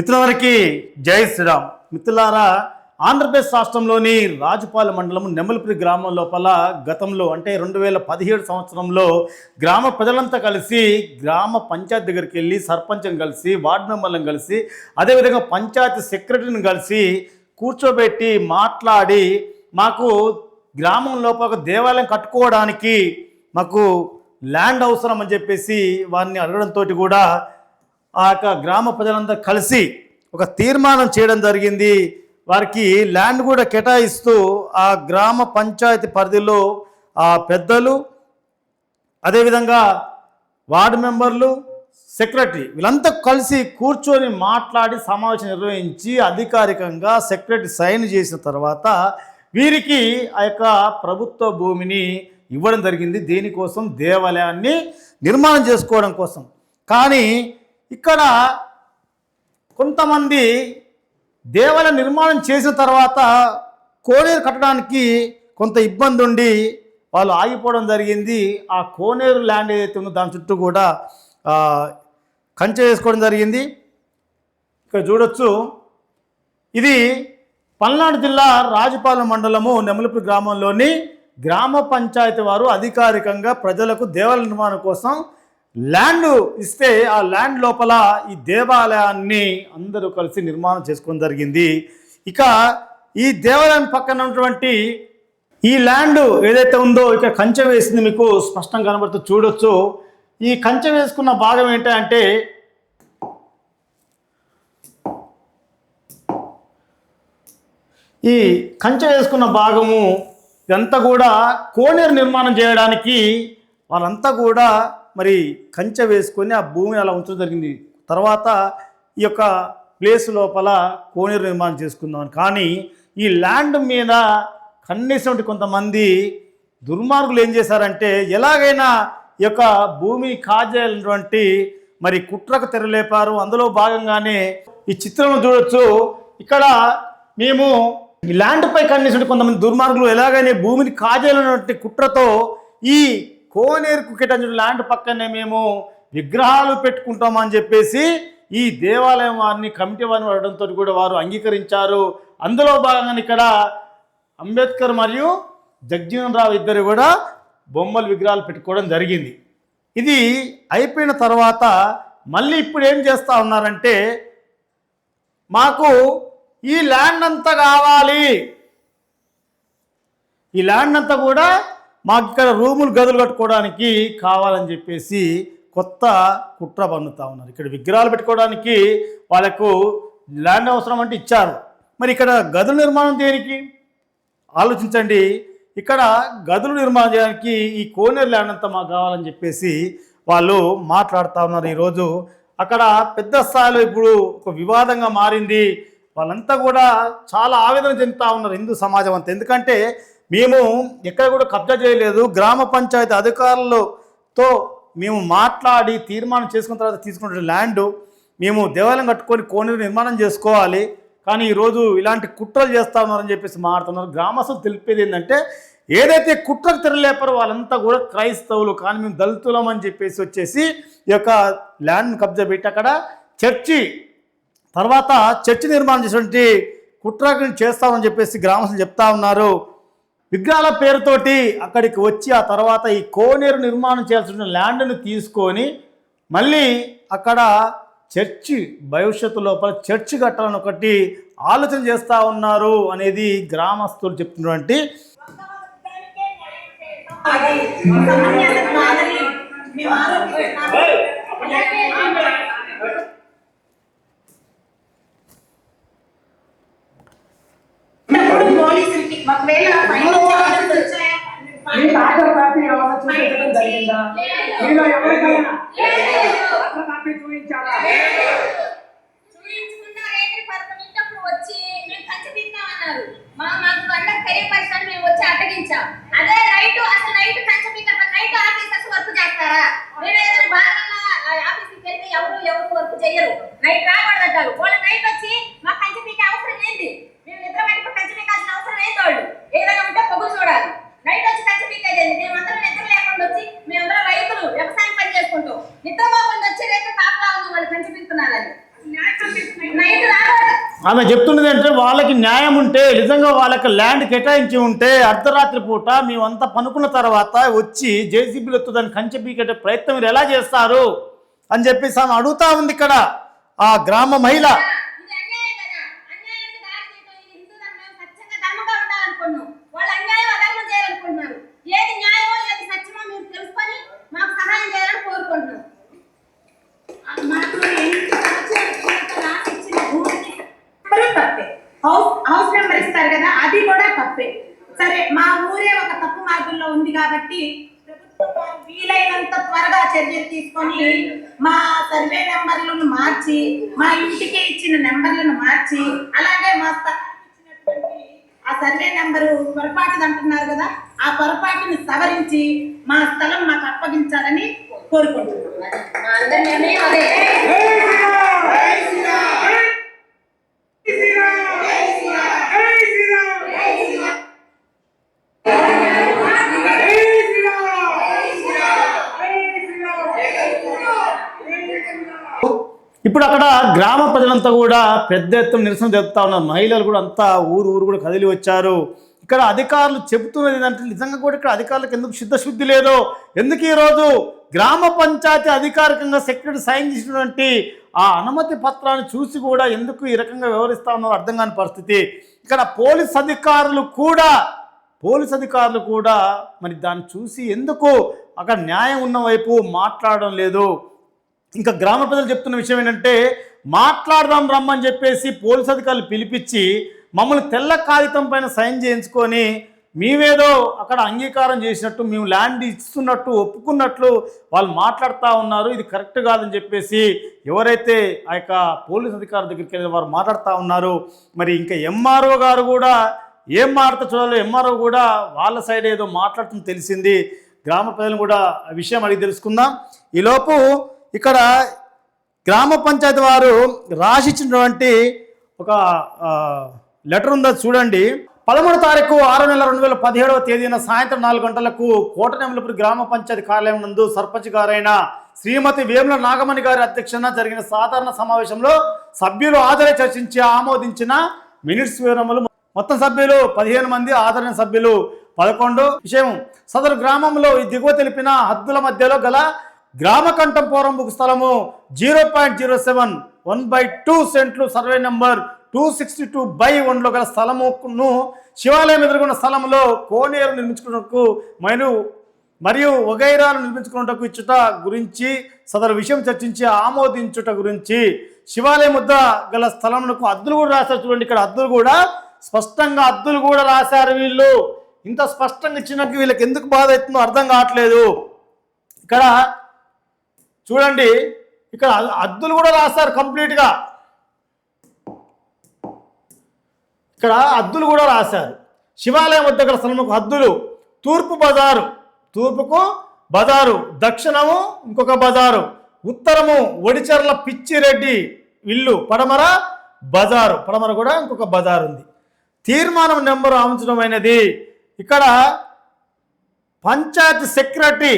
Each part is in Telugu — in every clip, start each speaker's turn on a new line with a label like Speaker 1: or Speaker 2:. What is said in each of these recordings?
Speaker 1: మిత్రులందరికీ జై శ్రీరామ్. మిత్రులారా ఆంధ్రప్రదేశ్ రాష్ట్రంలోని రాజుపాలెం మండలం నెమలిపురి గ్రామం లోపల గతంలో అంటే రెండు వేల పదిహేడు సంవత్సరంలో గ్రామ ప్రజలంతా కలిసి గ్రామ పంచాయతీ దగ్గరికి వెళ్ళి సర్పంచం కలిసి వార్డు మెంబర్లను కలిసి అదేవిధంగా పంచాయతీ సెక్రటరీని కలిసి కూర్చోబెట్టి మాట్లాడి మాకు గ్రామం లోపల ఒక దేవాలయం కట్టుకోవడానికి మాకు ల్యాండ్ అవసరం అని చెప్పేసి వారిని అడగడంతో కూడా ఆ యొక్క గ్రామ ప్రజలందరూ కలిసి ఒక తీర్మానం చేయడం జరిగింది. వారికి ల్యాండ్ కూడా కేటాయిస్తూ ఆ గ్రామ పంచాయతీ పరిధిలో ఆ పెద్దలు అదేవిధంగా వార్డు మెంబర్లు సెక్రటరీ వీళ్ళంతా కలిసి కూర్చొని మాట్లాడి సమావేశం నిర్వహించి అధికారికంగా సెక్రటరీ సైన్ చేసిన తర్వాత వీరికి ఆ యొక్క ప్రభుత్వ భూమిని ఇవ్వడం జరిగింది. దేనికోసం దేవాలయాన్ని నిర్మాణం చేసుకోవడం కోసం. కానీ ఇక్కడ కొంతమంది దేవాలయ నిర్మాణం చేసిన తర్వాత కోనేరు కట్టడానికి కొంత ఇబ్బంది ఉండి వాళ్ళు ఆగిపోవడం జరిగింది. ఆ కోనేరు ల్యాండ్ ఏదైతే ఉందో దాని చుట్టూ కూడా కంచె వేసుకోవడం జరిగింది. ఇక్కడ చూడొచ్చు. ఇది పల్నాడు జిల్లా రాజపాలెం మండలము నెమలిపూర్ గ్రామంలోని గ్రామ పంచాయతీ వారు అధికారికంగా ప్రజలకు దేవాలయ నిర్మాణం కోసం ల్యాండ్ ఇస్తే ఆ ల్యాండ్ లోపల ఈ దేవాలయాన్ని అందరూ కలిసి నిర్మాణం చేసుకోవడం జరిగింది. ఇక ఈ దేవాలయం పక్కన ఉన్నటువంటి ఈ ల్యాండ్ ఏదైతే ఉందో ఇక కంచె వేసింది మీకు స్పష్టంగా కనబడుతూ చూడొచ్చు. ఈ కంచె వేసుకున్న భాగం ఏంటంటే ఈ కంచె వేసుకున్న భాగము ఇదంతా కూడా కోనేరు నిర్మాణం చేయడానికి వాళ్ళంతా కూడా మరి కంచె వేసుకొని ఆ భూమిని అలా ఉంచడం జరిగింది. తర్వాత ఈ యొక్క ప్లేస్ లోపల కోనేరు నిర్మాణం చేసుకుందాం కానీ ఈ ల్యాండ్ మీద కన్నేసినటువంటి కొంతమంది దుర్మార్గులు ఏం చేశారంటే ఎలాగైనా ఈ యొక్క భూమి కాజేయాలన్నటువంటి మరి కుట్రకు తెరలేపారు. అందులో భాగంగానే ఈ చిత్రం చూడొచ్చు. ఇక్కడ మేము ఈ ల్యాండ్పై కన్నేసినటువంటి కొంతమంది దుర్మార్గులు ఎలాగైనా భూమిని కాజేయాలన్నటువంటి కుట్రతో ఈ కోనేరు కేటాయించిన ల్యాండ్ పక్కనే మేము విగ్రహాలు పెట్టుకుంటామని చెప్పేసి ఈ దేవాలయం వారిని కమిటీ వారిని అడగడంతో కూడా వారు అంగీకరించారు. అందులో భాగంగా ఇక్కడ అంబేద్కర్ మరియు జగ్జీవన్ రావు ఇద్దరు కూడా బొమ్మలు విగ్రహాలు పెట్టుకోవడం జరిగింది. ఇది అయిపోయిన తర్వాత మళ్ళీ ఇప్పుడు ఏం చేస్తా ఉన్నారంటే మాకు ఈ ల్యాండ్ అంతా కావాలి. ఈ ల్యాండ్ అంతా కూడా మాకు ఇక్కడ రూములు గదులు కట్టుకోవడానికి కావాలని చెప్పేసి కొత్త కుట్ర పన్నుతా ఉన్నారు. ఇక్కడ విగ్రహాలు పెట్టుకోవడానికి వాళ్ళకు ల్యాండ్ అవసరం అంటే ఇచ్చారు. మరి ఇక్కడ గదుల నిర్మాణం దేనికి? ఆలోచించండి. ఇక్కడ గదులు నిర్మాణం చేయడానికి ఈ కోనేరు ల్యాండ్ అంతా మాకు కావాలని చెప్పేసి వాళ్ళు మాట్లాడుతూ ఉన్నారు ఈరోజు. అక్కడ పెద్ద స్థాయిలో ఇప్పుడు ఒక వివాదంగా మారింది. వాళ్ళంతా కూడా చాలా ఆవేదన చెందుతూ ఉన్నారు హిందూ సమాజం అంతా. ఎందుకంటే మేము ఎక్కడ కూడా కబ్జా చేయలేదు. గ్రామ పంచాయతీ అధికారులతో మేము మాట్లాడి తీర్మానం చేసుకున్న తర్వాత తీసుకున్న ల్యాండ్ మేము దేవాలయం కట్టుకొని కోనేరు నిర్మాణం చేసుకోవాలి. కానీ ఈరోజు ఇలాంటి కుట్రలు చేస్తా ఉన్నారని చెప్పేసి మాట్లాడుతున్నారు. గ్రామస్తులు తెలిపేది ఏంటంటే ఏదైతే కుట్రకు తెరలేపారో వాళ్ళంతా కూడా క్రైస్తవులు కానీ మేము దళితులం అని చెప్పేసి వచ్చేసి ఈ యొక్క ల్యాండ్ కబ్జా పెట్టి అక్కడ చర్చి తర్వాత చర్చి నిర్మాణం చేసినటువంటి కుట్రని చేస్తామని చెప్పేసి గ్రామస్తులు చెప్తా ఉన్నారు. విగ్రహాల పేరుతోటి అక్కడికి వచ్చి ఆ తర్వాత ఈ కోనేరు నిర్మాణం చేయాల్సిన ల్యాండ్ను తీసుకొని మళ్ళీ అక్కడ చర్చి భవిష్యత్తు లోపల చర్చి కట్టాలని ఒకటి ఆలోచన చేస్తూ ఉన్నారు అనేది గ్రామస్తులు చెప్తున్నటువంటి
Speaker 2: పోలీసులకి ఒకవేళ ఫైన్ చార్జెస్ వచ్చాయా
Speaker 3: మీకు ఆధార్ కాపీ ఏమైనా చూపించడం జరిగిందా మీలో ఎవరికైనా ఆధార్ కాపీ చూపించారా
Speaker 2: చూపించుకున్న రేట్లు పథకం ఇంటప్పుడు వచ్చి మేము ఖర్చు పీకామన్నారు మా మాకు వంద తెలియపరిచాను మేము వచ్చి అడ్డగించాం అదే రైట్ అసలు నైట్ ఖర్చు పీక నైట్ ఆఫీసర్స్ వర్క్ చేస్తారా మీరు ఏదైనా భాగంగా ఆఫీస్కి వెళ్తే ఎవరు ఎవరు వర్క్ చేయరు. నైట్ రాకూడదంటారు. వాళ్ళు నైట్ వచ్చి మా కంచి పీకే అవసరం ఏంటి? మేము నిద్ర పెట్టుకుని కంచి పీకాల్సిన అవసరం ఏంటి వాళ్ళు ఏదైనా ఉంటే పొగులు చూడాలి. నైట్ వచ్చి కంచె పీకేది మేమందరం నిద్ర లేకుండా వచ్చి మేమందరం రైతులు వ్యవసాయం పని చేసుకుంటాం నిద్ర పోకుండా వచ్చి రేపు కాపలా ఉంది వాళ్ళు కంచి పీకుతున్నారని. నైట్ రాకూడదు.
Speaker 1: ఆమె చెప్తున్నది అంటే వాళ్ళకి న్యాయం ఉంటే నిజంగా వాళ్ళకి ల్యాండ్ కేటాయించి ఉంటే అర్ధరాత్రి పూట మేమంతా పనుకున్న తర్వాత వచ్చి జేసీబీలు ఎత్తు దాన్ని కంచె పీకెట్టే ప్రయత్నం మీరు ఎలా చేస్తారు? అని చెప్పేసి ఆమె అడుగుతా ఉంది ఇక్కడ. ఆ గ్రామ మహిళ
Speaker 2: ఇది అన్యాయం కదా అన్యాయానికి దారి తీయటం ఇది హిందూ ధర్మం సత్యంగా ధర్మంగా ఉండాలనుకున్నాం వాళ్ళు అన్యాయం అధర్మం చేయాలనుకుంటున్నారు ఏది న్యాయమో ఏది సత్యమో మీరు తెలుసుకొని మాకు సహాయం చేయాలని కోరుకుంటున్నాం
Speaker 4: మాకు ఎన్ని సంవత్సరాల కిందట రాసి ఇచ్చిన భూమికి నెంబరు తప్పే హౌస్ హౌస్ నెంబర్ ఇస్తారు కదా అది కూడా తప్పే సరే మా ఊరే ఒక తప్పు మార్గంలో ఉంది కాబట్టి ప్రభుత్వం వారు వీలైనంత త్వరగా చర్యలు తీసుకొని మా సర్వే నెంబర్లను మార్చి మా ఇంటికి ఇచ్చిన నెంబర్లను మార్చి అలాగే మా స్థలానికి ఇచ్చినటువంటి ఆ సర్వే పొరపాటుది అంటున్నారు కదా ఆ పొరపాటుని సవరించి మా స్థలం మాకు అప్పగించాలని కోరుకుంటున్నాం
Speaker 2: మా అందరి నిర్ణయం అదే
Speaker 1: ఇప్పుడు అక్కడ గ్రామ ప్రజలంతా కూడా పెద్ద ఎత్తున నిరసన తెలుపుతా ఉన్నారు. మహిళలు కూడా అంతా ఊరు ఊరు కూడా కదిలి వచ్చారు. ఇక్కడ అధికారులు చెబుతున్నది ఏంటంటే నిజంగా కూడా ఇక్కడ అధికారులకు ఎందుకు సిద్ధశుద్ధి లేదో? ఎందుకు ఈరోజు గ్రామ పంచాయతీ అధికారికంగా సెక్రటరీ సైన్ చేసినటువంటి ఆ అనుమతి పత్రాన్ని చూసి కూడా ఎందుకు ఈ రకంగా వివరిస్తా ఉన్నారో అర్థం కాని పరిస్థితి. ఇక్కడ పోలీస్ అధికారులు కూడా పోలీస్ అధికారులు కూడా మరి దాన్ని చూసి ఎందుకు అక్కడ న్యాయం ఉన్న వైపు మాట్లాడడం లేదు? ఇంకా గ్రామ ప్రజలు చెప్తున్న విషయం ఏంటంటే మాట్లాడదాం రమ్మని చెప్పేసి పోలీస్ అధికారులు పిలిపించి మమ్మల్ని తెల్ల కాగితం పైన సైన్ చేయించుకొని మేమేదో అక్కడ అంగీకారం చేసినట్టు మేము ల్యాండ్ ఇస్తున్నట్టు ఒప్పుకున్నట్లు వాళ్ళు మాట్లాడుతూ ఉన్నారు. ఇది కరెక్ట్ కాదని చెప్పేసి ఎవరైతే ఆ యొక్క పోలీస్ అధికారుల దగ్గరికి వెళ్ళి వారు మాట్లాడుతూ ఉన్నారు మరి ఇంకా ఎంఆర్ఓ గారు కూడా ఏం మాట్లాడుతూ చూడాలో ఎంఆర్ఓ కూడా వాళ్ళ సైడ్ ఏదో మాట్లాడుతుంది తెలిసింది. గ్రామ ప్రజలను కూడా ఆ విషయం అడిగి తెలుసుకుందాం. ఈలోపు ఇక్కడ గ్రామ పంచాయతీ వారు రాసిచ్చినటువంటి ఒక లెటర్ ఉందో చూడండి. పదమూడు తారీఖు ఆరు నెల రెండు వేల పదిహేడవ తేదీన సాయంత్రం నాలుగు గంటలకు కోటనెమలపురి గ్రామ పంచాయతీ కార్యాలయం నందు సర్పంచ్ గారైన శ్రీమతి వేముల నాగమణి గారి అధ్యక్షన జరిగిన సాధారణ సమావేశంలో సభ్యులు ఆదరణ చర్చించి ఆమోదించిన మినిట్స్ వివరములు మొత్తం సభ్యులు పదిహేను మంది ఆదరణ సభ్యులు పదకొండు. విషయం సదరు గ్రామంలో ఈ దిగువ తెలిపిన హద్దుల మధ్యలో గల గ్రామ కంఠంపురం బుక్ స్థలము zero point zero seven one by two సెంట్లు survey number two sixty two by వన్లో గల స్థలమును శివాలయం ఎదుర్కొన్న స్థలంలో కోనేరు నిర్మించుకున్నకు మరియు మరియు వగైరాలు నిర్మించుకున్నటకు ఇచ్చుట గురించి సదరు విషయం చర్చించి ఆమోదించుట గురించి శివాలయం వద్ద గల స్థలమునకు అద్దులు కూడా రాశారు చూడండి. ఇక్కడ అద్దులు కూడా స్పష్టంగా అద్దులు కూడా రాశారు వీళ్ళు. ఇంత స్పష్టంగా ఇచ్చినాక వీళ్ళకి ఎందుకు బాధ అవుతుందో అర్థం కావట్లేదు. ఇక్కడ చూడండి ఇక్కడ అద్దులు కూడా రాస్తారు కంప్లీట్గా ఇక్కడ అద్దులు కూడా రాశారు. శివాలయం వద్ద ఇక్కడ స్థలముకు హద్దులు తూర్పు బజారు. తూర్పుకు బజారు. దక్షిణము ఇంకొక బజారు. ఉత్తరము ఒడిచెర్ల పిచ్చిరెడ్డి ఇల్లు. పడమర బజారు. పడమర కూడా ఇంకొక బజారు ఉంది. తీర్మానం నెంబరు ఆముచడమైనది ఇక్కడ పంచాయత్ సెక్రటరీ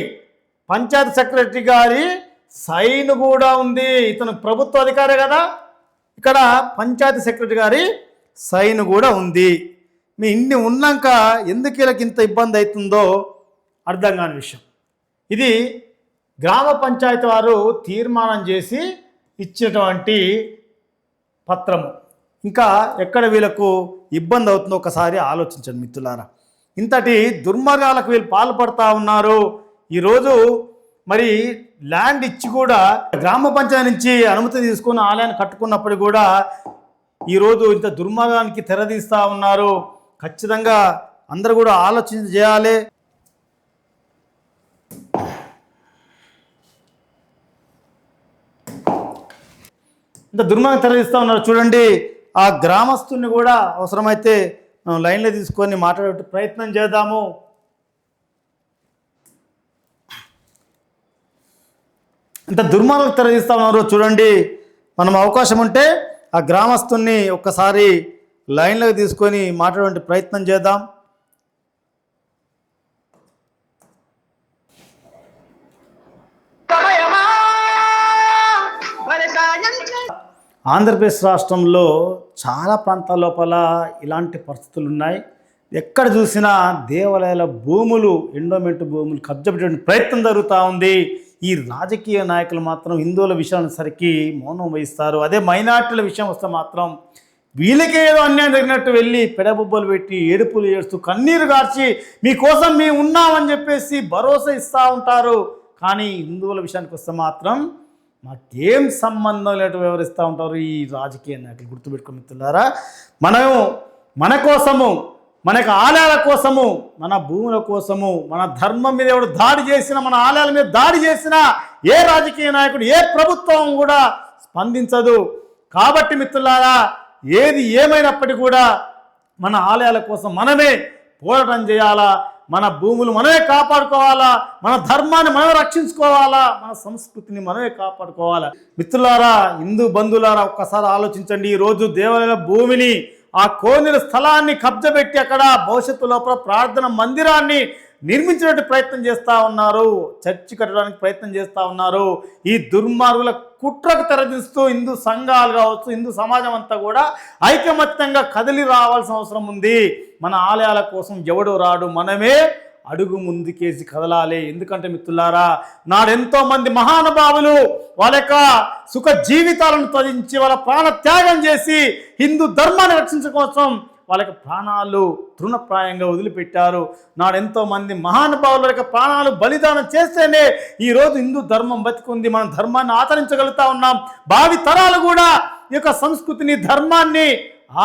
Speaker 1: పంచాయత్ సెక్రటరీ గారి సైన్ కూడా ఉంది. ఇతను ప్రభుత్వ అధికారే కదా. ఇక్కడ పంచాయతీ సెక్రటరీ గారి సైన్ కూడా ఉంది. మీ ఇన్ని ఉన్నాక ఎందుకు వీళ్ళకి ఇంత ఇబ్బంది అవుతుందో అర్థం కాని విషయం. ఇది గ్రామ పంచాయతీ వారు తీర్మానం చేసి ఇచ్చినటువంటి పత్రము. ఇంకా ఎక్కడ వీళ్ళకు ఇబ్బంది అవుతుందో ఒకసారి ఆలోచించండి మిత్రులారా. ఇంతటి దుర్మార్గాలకు వీళ్ళు పాల్పడతా ఉన్నారు. ఈరోజు మరి ల్యాండ్ ఇచ్చి కూడా గ్రామ పంచాయతీ నుంచి అనుమతి తీసుకుని ఆలయాన్ని కట్టుకున్నప్పుడు కూడా ఈరోజు ఇంత దుర్మార్గానికి తెరదీస్తూ ఉన్నారు. ఖచ్చితంగా అందరూ కూడా ఆలోచన చేయాలి. ఇంత దుర్మార్గం తెరదీస్తూ ఉన్నారు చూడండి. ఆ గ్రామస్తుల్ని కూడా అవసరమైతే మనం లైన్లో తీసుకొని మాట్లాడే ప్రయత్నం చేద్దాము. ఇంత దుర్మార్గం తెరదీస్తా ఉన్నారో చూడండి. మనం అవకాశం ఉంటే ఆ గ్రామస్తుల్ని ఒక్కసారి లైన్లోకి తీసుకొని మాట్లాడే ప్రయత్నం చేద్దాం. ఆంధ్రప్రదేశ్ రాష్ట్రంలో చాలా ప్రాంతాల లోపల ఇలాంటి పరిస్థితులు ఉన్నాయి. ఎక్కడ చూసినా దేవాలయాల భూములు ఎండోమెంట్ భూములు కబ్జపెట్టే ప్రయత్నం జరుగుతూ ఉంది. ఈ రాజకీయ నాయకులు మాత్రం హిందువుల విషయానికి మౌనం వహిస్తారు. అదే మైనార్టీల విషయం వస్తే మాత్రం వీళ్ళకే ఏదో అన్యాయం జరిగినట్టు వెళ్ళి పెడబొబ్బలు పెట్టి ఏడుపులు ఏడుస్తూ కన్నీరు గార్చి మీకోసం మేము ఉన్నామని చెప్పేసి భరోసా ఇస్తూ ఉంటారు. కానీ హిందువుల విషయానికి వస్తే మాత్రం మాకేం సంబంధం లేటు వివరిస్తూ ఉంటారు ఈ రాజకీయ నాయకులు. గుర్తుపెట్టుకుని మిత్రులారా మనం మన కోసము మనకు ఆలయాల కోసము మన భూముల కోసము మన ధర్మం మీద ఎవడు దాడి చేసినా మన ఆలయాల మీద దాడి చేసినా ఏ రాజకీయ నాయకుడు ఏ ప్రభుత్వం కూడా స్పందించదు. కాబట్టి మిత్రులారా ఏది ఏమైనప్పటికీ కూడా మన ఆలయాల కోసం మనమే పోరాటం చేయాలా మన భూములు మనమే కాపాడుకోవాలా మన ధర్మాన్ని మనమే రక్షించుకోవాలా మన సంస్కృతిని మనమే కాపాడుకోవాలా. మిత్రులారా హిందూ బంధువులారా ఒక్కసారి ఆలోచించండి. ఈరోజు దేవాలయ భూమిని ఆ కోనెల స్థలాన్ని కబ్జబెట్టి అక్కడ భవిష్యత్తు లోపల ప్రార్థన మందిరాన్ని నిర్మించినట్టు ప్రయత్నం చేస్తూ ఉన్నారు. చర్చి కట్టడానికి ప్రయత్నం చేస్తూ ఉన్నారు. ఈ దుర్మార్గుల కుట్రకు తెరదిస్తూ హిందూ సంఘాలు కావచ్చు హిందూ సమాజం అంతా కూడా ఐకమత్యంగా కదిలి రావాల్సిన అవసరం ఉంది. మన ఆలయాల కోసం ఎవడు రాడు. మనమే అడుగు ముందుకేసి కదలాలి. ఎందుకంటే మిత్రులారా నాడెంతో మంది మహానుభావులు వాళ్ళ యొక్క సుఖ జీవితాలను త్యజించి వాళ్ళ ప్రాణ త్యాగం చేసి హిందూ ధర్మాన్ని రక్షించడం కోసం వాళ్ళకి ప్రాణాలు తృణప్రాయంగా వదిలిపెట్టారు. నాడెంతో మంది మహానుభావుల యొక్క ప్రాణాలు బలిదానం చేస్తేనే ఈరోజు హిందూ ధర్మం బతికుంది. మనం ధర్మాన్ని ఆచరించగలుగుతా ఉన్నాం. భావి తరాలు కూడా ఈ యొక్క సంస్కృతిని ధర్మాన్ని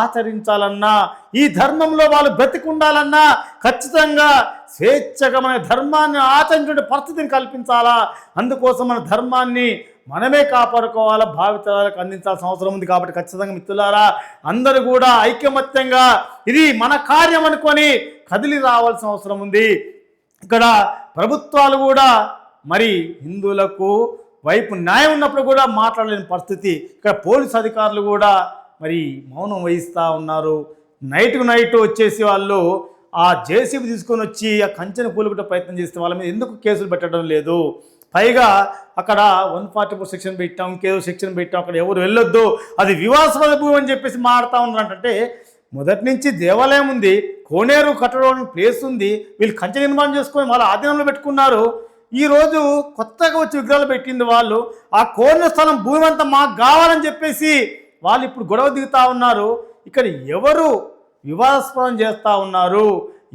Speaker 1: ఆచరించాలన్నా ఈ ధర్మంలో వాళ్ళు బ్రతికుండాలన్నా ఖచ్చితంగా స్వేచ్ఛగా మన ధర్మాన్ని ఆచరించే పరిస్థితిని కల్పించాలా? అందుకోసం మన ధర్మాన్ని మనమే కాపాడుకోవాలా భావితరాలకు అందించాల్సిన అవసరం ఉంది కాబట్టి ఖచ్చితంగా మిత్రులారా అందరూ కూడా ఐక్యమత్యంగా ఇది మన కార్యం అనుకొని కదిలి రావాల్సిన అవసరం ఉంది. ఇక్కడ ప్రభుత్వాలు కూడా మరి హిందువులకు వైపు న్యాయం ఉన్నప్పుడు కూడా మాట్లాడలేని పరిస్థితి. ఇక్కడ పోలీస్ అధికారులు కూడా మరి మౌనం వహిస్తూ ఉన్నారు. నైట్కు నైట్ వచ్చేసి వాళ్ళు ఆ జేసీబీ తీసుకొని వచ్చి ఆ కంచెను కూలుకుంటే ప్రయత్నం చేస్తే వాళ్ళ మీద ఎందుకు కేసులు పెట్టడం లేదు? పైగా అక్కడ వన్ ఫార్టీ ఫోర్ సెక్షన్ పెట్టాం ఇంకేదో సెక్షన్ పెట్టాం అక్కడ ఎవరు వెళ్ళొద్దు అది వివాసాల భూమి అని చెప్పేసి మారుతా ఉన్నారంటే మొదటి నుంచి దేవాలయం ఉంది కోనేరు కట్టడం ప్లేస్ ఉంది వీళ్ళు కంచె నిర్మాణం చేసుకొని వాళ్ళ ఆధీనంలో పెట్టుకున్నారు. ఈరోజు కొత్తగా వచ్చి విగ్రహాలు పెట్టింది వాళ్ళు ఆ కోరిన స్థలం భూమి అంతా మాకు కావాలని చెప్పేసి వాళ్ళు ఇప్పుడు గొడవ దిగుతా ఉన్నారు. ఇక్కడ ఎవరు వివాదాస్పదం చేస్తూ ఉన్నారు?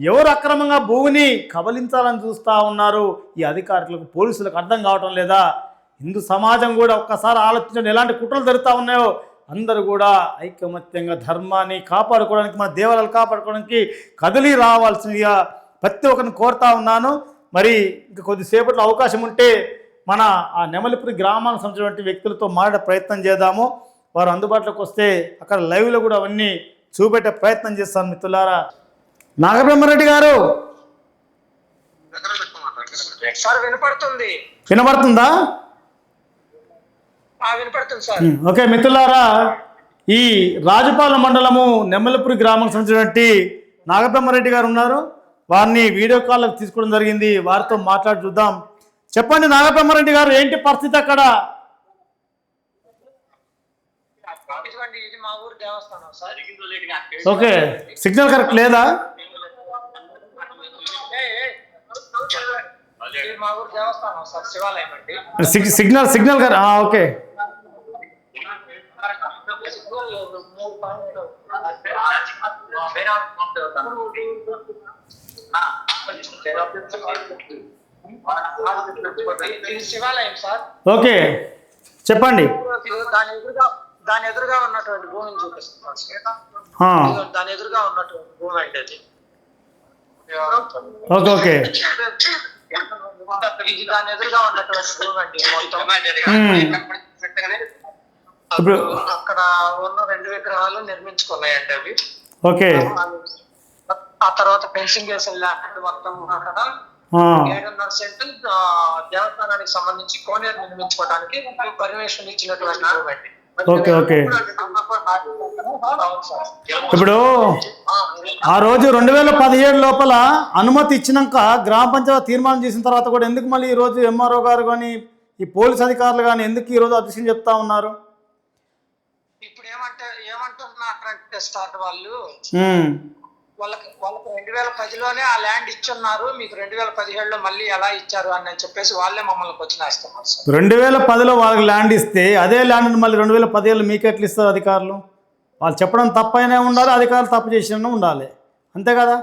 Speaker 1: ఎవరు అక్రమంగా భూమిని కబలించాలని చూస్తూ ఉన్నారు? ఈ అధికారులకు పోలీసులకు అర్థం కావటం లేదా? హిందూ సమాజం కూడా ఒక్కసారి ఆలోచించండి. ఎలాంటి కుట్రలు జరుగుతూ ఉన్నాయో? అందరూ కూడా ఐకమత్యంగా ధర్మాన్ని కాపాడుకోవడానికి మన దేవాలయాలు కాపాడుకోవడానికి కదిలి రావాల్సిందిగా ప్రతి ఒక్కరిని కోరుతా ఉన్నాను. మరి ఇంకా కొద్దిసేపట్లో అవకాశం ఉంటే మన ఆ నెమలిపురి గ్రామానికి సంబంధించినటువంటి వ్యక్తులతో మాట్లాడే ప్రయత్నం చేద్దాము. వారు అందుబాటులోకి వస్తే అక్కడ లైవ్లో కూడా అవన్నీ చూపెట్టే ప్రయత్నం చేస్తాను మిత్రులారా. నాగబ్రహ్మారెడ్డి గారు.
Speaker 3: వినపడుతుంది. వినపడుతుంది
Speaker 1: ఓకే మిత్రులారా ఈ రాజపాలెం మండలము నెమ్మలపురి గ్రామం సంబంధించినటువంటి నాగబ్రహ్మారెడ్డి గారు ఉన్నారు. వారిని వీడియో కాల్ తీసుకోవడం జరిగింది. వారితో మాట్లాడి చూద్దాం. చెప్పండి నాగబ్రహ్మారెడ్డి గారు ఏంటి పరిస్థితి అక్కడ
Speaker 3: ఇదిగోండి ఇది మా ఊరు దేవస్థానం సార్
Speaker 1: ఓకే సిగ్నల్ కరెక్ట్ లేదా సిగ్నల్ సిగ్నల్ ఓకే ఓకే చెప్పండి
Speaker 3: దాని ఎదురుగా దాని ఎదురుగా ఉన్నటువంటి భూమిని.
Speaker 1: ఆ,
Speaker 3: ఇదిగో దాని ఎదురుగా ఉన్నటువంటి భూమి అంటే అది.
Speaker 1: Okay okay.
Speaker 3: ఇది దాని ఎదురుగా ఉన్నటువంటి భూమి అండి. మొత్తం. అక్కడ ఉన్న రెండు విగ్రహాలు నిర్మించుకున్నాయండి అవి.
Speaker 1: ఓకే.
Speaker 3: ఆ తర్వాత ఫెన్సింగ్ వేసిన ల్యాండ్ మొత్తం అక్కడ. ఏడున్నర సెంటు దేవస్థానానికి సంబంధించి కోనేరు నిర్మించుకోవడానికి పర్మిషన్ ఇచ్చినటువంటి భూమి అండి.
Speaker 1: Okay okay. ఇప్పుడు
Speaker 3: ఆ,
Speaker 1: రోజు రెండు వేల పదిహేడు లోపల అనుమతి ఇచ్చినాక గ్రామ పంచాయతీ తీర్మానం చేసిన తర్వాత కూడా ఎందుకు మళ్ళీ ఈ రోజు ఎంఆర్ఓ గారు కానీ ఈ పోలీస్ అధికారులు కానీ ఎందుకు ఈ రోజు అధ్యక్షం చెప్తా ఉన్నారు
Speaker 5: ఏమంటున్నారంటే సార్ వాళ్ళు
Speaker 1: ఉమ్.
Speaker 5: వాళ్ళకి వాళ్ళకి రెండు వేల పదిలోనే ఆ ల్యాండ్ ఇచ్చున్నారు. మీకు రెండు వేల పదిహేడులో మళ్ళీ ఎలా ఇచ్చారు అని చెప్పేసి వాళ్ళే మమ్మల్ని వచ్చినేస్తున్నారు సార్.
Speaker 1: రెండు వేల పదిలో వాళ్ళకి ల్యాండ్ ఇస్తే అదే ల్యాండ్ని మళ్ళీ రెండు వేల పదిహేళ్ళు మీకు ఎట్లా ఇస్తారు అధికారులు? వాళ్ళు చెప్పడం తప్పైనా ఉండాలి అధికారులు తప్పు చేసిన ఉండాలి. అంతే కదా?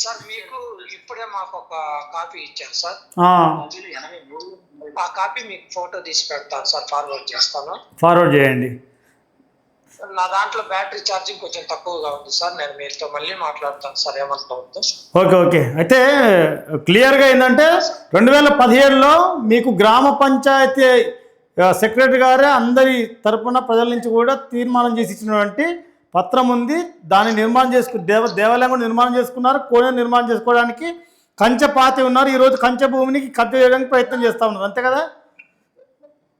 Speaker 5: సార్ మీకు ఇప్పుడే మాకు ఒక కాపీ ఇచ్చారు సార్.
Speaker 1: ఆ
Speaker 5: కాపీ మీకు ఫోటో తీసి పెడతాను సార్. ఫార్వర్డ్ చేస్తాను.
Speaker 1: ఫార్వర్డ్ చేయండి.
Speaker 5: నా దాంట్లో బ్యాటరీ ఛార్జింగ్ కొంచెం తక్కువగా ఉంది సార్ నేను మీతో మళ్ళీ మాట్లాడతాను సార్ ఏమంటావద్దు
Speaker 1: ఓకే ఓకే. అయితే క్లియర్గా ఏంటంటే రెండు వేల పదిహేడులో మీకు గ్రామ పంచాయతీ సెక్రటరీ గారే అందరి తరపున ప్రజల నుంచి కూడా తీర్మానం చేసి ఇచ్చినటువంటి పత్రం ఉంది. దాన్ని నిర్మాణం చేసుకు దేవ దేవాలయం కూడా నిర్మాణం చేసుకున్నారు. కోనే నిర్మాణం చేసుకోవడానికి కంచె పాతి ఉన్నారు. ఈరోజు కంచె భూమిని కబ్జా చేయడానికి ప్రయత్నం చేస్తూ ఉన్నారు. అంతే కదా?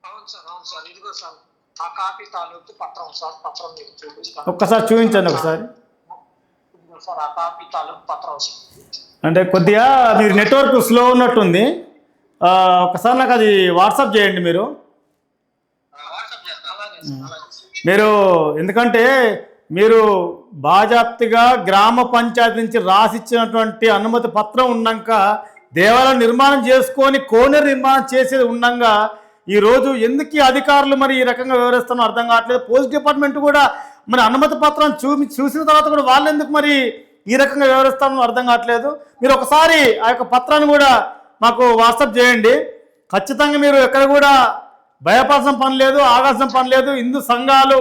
Speaker 5: అవును సార్ అవును సార్. ఇదిగో సార్ ఆ కాపీ తాలూకు పత్రం సార్ పత్రం మీకు చూపిస్తాను.
Speaker 1: ఒక్కసారి చూపించండి ఒకసారి.
Speaker 5: సార్ ఆ కాపీ తాలూకు పత్రం
Speaker 1: అంటే కొద్దిగా మీరు నెట్వర్క్ స్లో ఉన్నట్టుంది. ఒకసారి నాకు అది వాట్సాప్ చేయండి మీరు. మీరు ఎందుకంటే మీరు బాజాప్తిగా గ్రామ పంచాయతీ నుంచి రాసిచ్చినటువంటి అనుమతి పత్రం ఉన్నాక దేవాలయం నిర్మాణం చేసుకొని కోనేరు నిర్మాణం చేసేది ఉండంగా ఈరోజు ఎందుకు అధికారులు మరి ఈ రకంగా వివరిస్తానో అర్థం కావట్లేదు. పోలీస్ డిపార్ట్మెంట్ కూడా మరి అనుమతి పత్రం చూపి చూసిన తర్వాత కూడా వాళ్ళు ఎందుకు మరి ఈ రకంగా వివరిస్తానో అర్థం కావట్లేదు. మీరు ఒకసారి ఆ యొక్క పత్రాన్ని కూడా మాకు వాట్సాప్ చేయండి. ఖచ్చితంగా మీరు ఎక్కడ కూడా భయపాసం పని లేదు ఆగాల్సిన పని లేదు. హిందూ సంఘాలు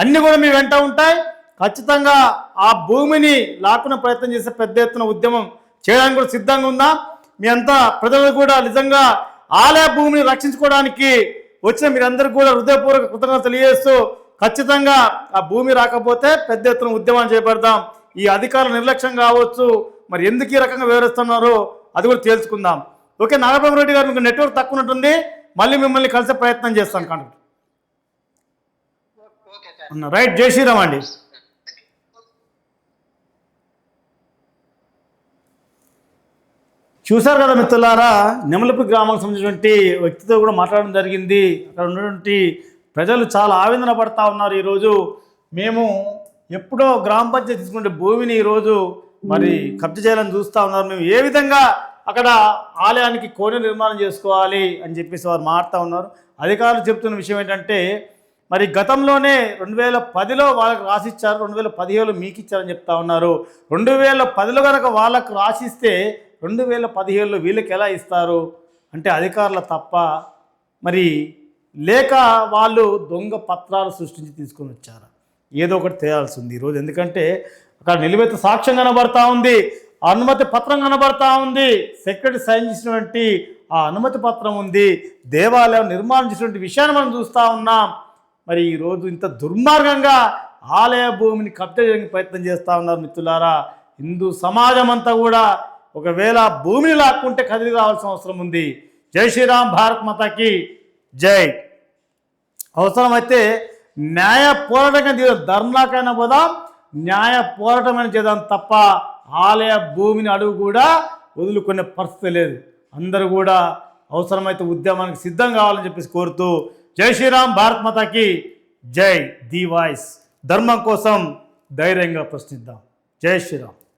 Speaker 1: అన్నీ కూడా మీ వెంట ఉంటాయి. ఖచ్చితంగా ఆ భూమిని లాక్కునే ప్రయత్నం చేసే పెద్ద ఎత్తున ఉద్యమం చేయడానికి కూడా సిద్ధంగా ఉందా. మీ అంతా ప్రజలు కూడా నిజంగా ఆలయ భూమిని రక్షించుకోవడానికి వచ్చిన మీరందరికీ కూడా హృదయపూర్వక కృతజ్ఞత తెలియజేస్తూ ఖచ్చితంగా ఆ భూమి రాకపోతే పెద్ద ఎత్తున ఉద్యమం చేపడదాం ఈ అధికారుల నిర్లక్ష్యం కావచ్చు మరి ఎందుకు ఈ రకంగా వివరిస్తున్నారో అది కూడా తేల్చుకుందాం. ఓకే నాగప్రభ రెడ్డి గారు మీకు నెట్వర్క్ తక్కువ ఉంటుంది మళ్ళీ మిమ్మల్ని కలిసే ప్రయత్నం చేస్తాను
Speaker 5: థ్యాంక్
Speaker 1: రైట్ జై శ్రీరామ్ అండి. చూశారు కదా మిత్రులారా? నెమలపూడి గ్రామానికి సంబంధించినటువంటి వ్యక్తితో కూడా మాట్లాడడం జరిగింది. అక్కడ ఉన్నటువంటి ప్రజలు చాలా ఆవేదన పడతా ఉన్నారు ఈరోజు. మేము ఎప్పుడో గ్రామ పంచాయతీ తీసుకుంటే భూమిని ఈరోజు మరి కబ్జా చేయాలని చూస్తూ ఉన్నారు. మేము ఏ విధంగా అక్కడ ఆలయానికి కోణె నిర్మాణం చేసుకోవాలి అని చెప్పేసి వారు మాట్లాడుతూ ఉన్నారు. అధికారులు చెప్తున్న విషయం ఏంటంటే మరి గతంలోనే రెండు వేల పదిలో వాళ్ళకి రాసిచ్చారు రెండు వేల పదిహేను మీకు ఇచ్చారని చెప్తా ఉన్నారు. రెండు వేల పదిలో కనుక వాళ్ళకు రాసిస్తే రెండు వేల పదిహేడులో వీళ్ళకి ఎలా ఇస్తారు? అంటే అధికారుల తప్ప మరి లేక వాళ్ళు దొంగ పత్రాలు సృష్టించి తీసుకొని వచ్చారు? ఏదో ఒకటి తేయాల్సి ఉంది ఈరోజు. ఎందుకంటే అక్కడ నిలువెత్త సాక్ష్యం కనబడతా ఉంది అనుమతి పత్రం కనబడతా ఉంది సెక్రటరీ సైన్ చేసినటువంటి ఆ అనుమతి పత్రం ఉంది దేవాలయం నిర్మాణం చేసినటువంటి విషయాన్ని మనం చూస్తూ ఉన్నాం. మరి ఈరోజు ఇంత దుర్మార్గంగా ఆలయ భూమిని కబ్జా చేయడానికి ప్రయత్నం చేస్తూ ఉన్నారు మిత్రులారా. హిందూ సమాజం అంతా కూడా ఒకవేళ భూమిని లాక్కుంటే కదిలి రావాల్సిన అవసరం ఉంది. జై శ్రీరామ్ భారత్ మాతాకి జై. అవసరమైతే న్యాయ పోరాటంగా దిగుదాం ధర్నాకైనా పోదాం న్యాయ పోరాటమైన చేద్దాం తప్ప ఆలయ భూమిని అడుగు కూడా వదులుకునే పరిస్థితి లేదు. అందరూ కూడా అవసరమైతే ఉద్యమానికి సిద్ధం కావాలని చెప్పేసి కోరుతూ జై శ్రీరామ్ భారత్ మాతాకి జై. The voice. ధర్మం కోసం ధైర్యంగా ప్రశ్నిద్దాం. జై శ్రీరామ్.